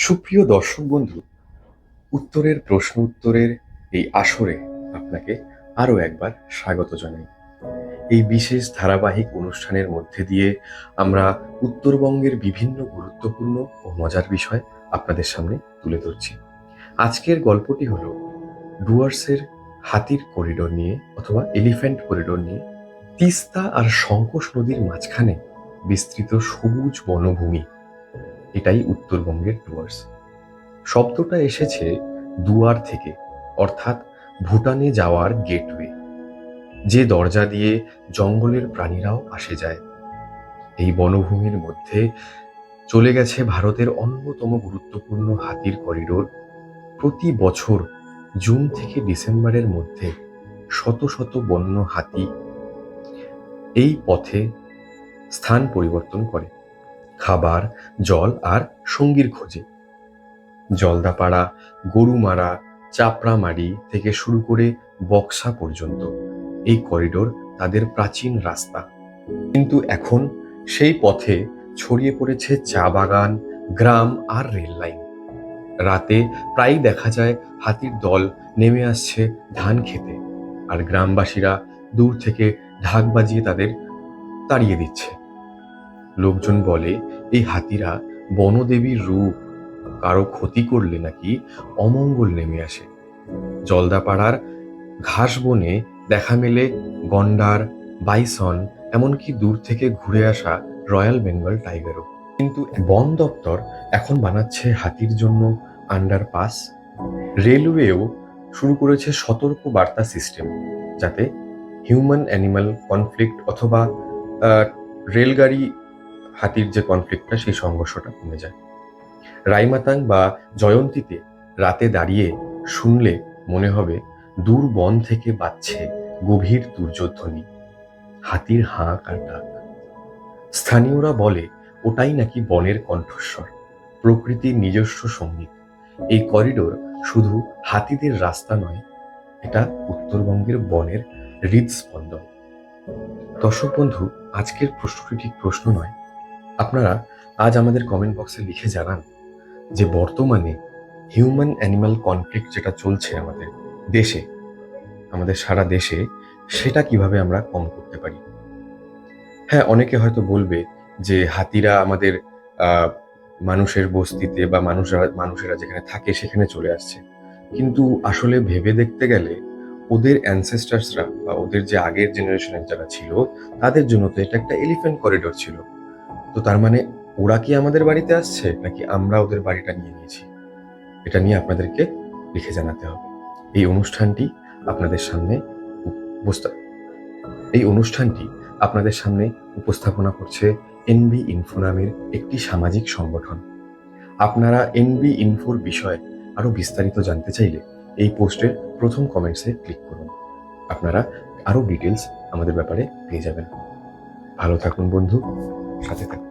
সুপ্রিয় দর্শক বন্ধু, উত্তরের প্রশ্ন উত্তরের এই আসরে আপনাকে আরও একবার স্বাগত জানাই। এই বিশেষ ধারাবাহিক অনুষ্ঠানের মধ্যে দিয়ে আমরা উত্তরবঙ্গের বিভিন্ন গুরুত্বপূর্ণ ও মজার বিষয় আপনাদের সামনে তুলে ধরছি। আজকের গল্পটি হল ডুয়ার্সের হাতির করিডোর নিয়ে অথবা এলিফ্যান্ট করিডোর নিয়ে তিস্তা আর শঙ্কোষ নদীর মাঝখানে বিস্তৃত সবুজ বনভূমি এটাই উত্তরবঙ্গের ডুয়ার্স শব্দটা এসেছে দুয়ার থেকে, অর্থাৎ ভুটানে যাওয়ার গেটওয়ে যে দরজা দিয়ে জঙ্গলের প্রাণীরাও আসে যায়। এই বনভূমির মধ্যে চলে গেছে ভারতের অন্যতম গুরুত্বপূর্ণ হাতির করিডোর প্রতি বছর জুন থেকে ডিসেম্বরের মধ্যে শত শত বন্য হাতি এই পথে স্থান পরিবর্তন করে। খাবার, জল আর সঙ্গীর খোঁজে। জলদাপাড়া, গরুমারা, চাপড়ামারি থেকে শুরু করে বক্সা পর্যন্ত এই করিডোর তাদের প্রাচীন রাস্তা। কিন্তু এখন সেই পথে ছড়িয়ে পড়েছে চা বাগান, গ্রাম আর রেল লাইন। রাতে প্রায়ই দেখা যায় হাতির দল নেমে আসছে ধান খেতে, আর গ্রামবাসীরা দূর থেকে ঢাক বাজিয়ে তাদের তাড়িয়ে দিচ্ছে। লোকজন বলে, এই হাতিরা বনদেবীর রূপ কারও ক্ষতি করলে নাকি অমঙ্গল নেমে আসে। জলদাপাড়ার ঘাস বনে দেখা মেলে গন্ডার, বাইসন, এমনকি দূর থেকে ঘুরে আসা রয়্যাল বেঙ্গল টাইগারও। কিন্তু বন দপ্তর এখন বানাচ্ছে হাতির জন্য আন্ডারপাস। রেলওয়েও শুরু করেছে সতর্ক বার্তা সিস্টেম, যাতে হিউম্যান অ্যানিমাল কনফ্লিক্ট অথবা রেলগাড়ি হাতির যে কনফ্লিক্টটা সেই সংঘর্ষটা কমে যায়। রাইমাতাং বা জয়ন্তীতে রাতে দাঁড়িয়ে শুনলে মনে হবে, দূর বন থেকে বাজছে গভীর দুর্যোধ্বনি হাতির হাঁক আর ডাক। স্থানীয়রা বলে, ওটাই নাকি বনের কণ্ঠস্বর। প্রকৃতির নিজস্ব সংগীত। এই করিডোর শুধু হাতিদের রাস্তা নয়, এটা উত্তরবঙ্গের বনের হৃদস্পন্দন। দর্শক বন্ধু, আজকের প্রশ্নটি ঠিক প্রশ্ন নয়। আপনারা আজ আমাদের কমেন্ট বক্সে লিখে জানান যে বর্তমানে হিউম্যান অ্যানিমাল কনফ্লিক্ট যেটা চলছে আমাদের দেশে, আমাদের সারা দেশে সেটা কীভাবে আমরা কম করতে পারি? হ্যাঁ অনেকে হয়তো বলবে যে হাতিরা আমাদের মানুষের বস্তিতে বা মানুষরা, মানুষেরা যেখানে থাকে সেখানে চলে আসছে। কিন্তু আসলে ভেবে দেখতে গেলে ওদের অ্যানসেস্টার্সরা বা ওদের যে আগের জেনারেশনের যারা ছিল, তাদের জন্য তো এটা একটা এলিফ্যান্ট করিডোর ছিল। তো তার মানে ওরা কি আমাদের বাড়িতে আসছে, নাকি আমরা ওদের বাড়িটা নিয়ে নিয়েছি? এটা নিয়ে আপনাদেরকে লিখে জানাতে হবে। এই অনুষ্ঠানটি আপনাদের সামনে এই অনুষ্ঠানটি আপনাদের সামনে উপস্থাপনা করছে এনবি ইনফো নামের একটি সামাজিক সংগঠন। আপনারা এনবি ইনফোর বিষয়ে আরও বিস্তারিত জানতে চাইলে এই পোস্টের প্রথম কমেন্টসে ক্লিক করুন। আপনারা আরও ডিটেলস আমাদের ব্যাপারে পেয়ে যাবেন। ভালো থাকুন বন্ধু। সাথে থাকুন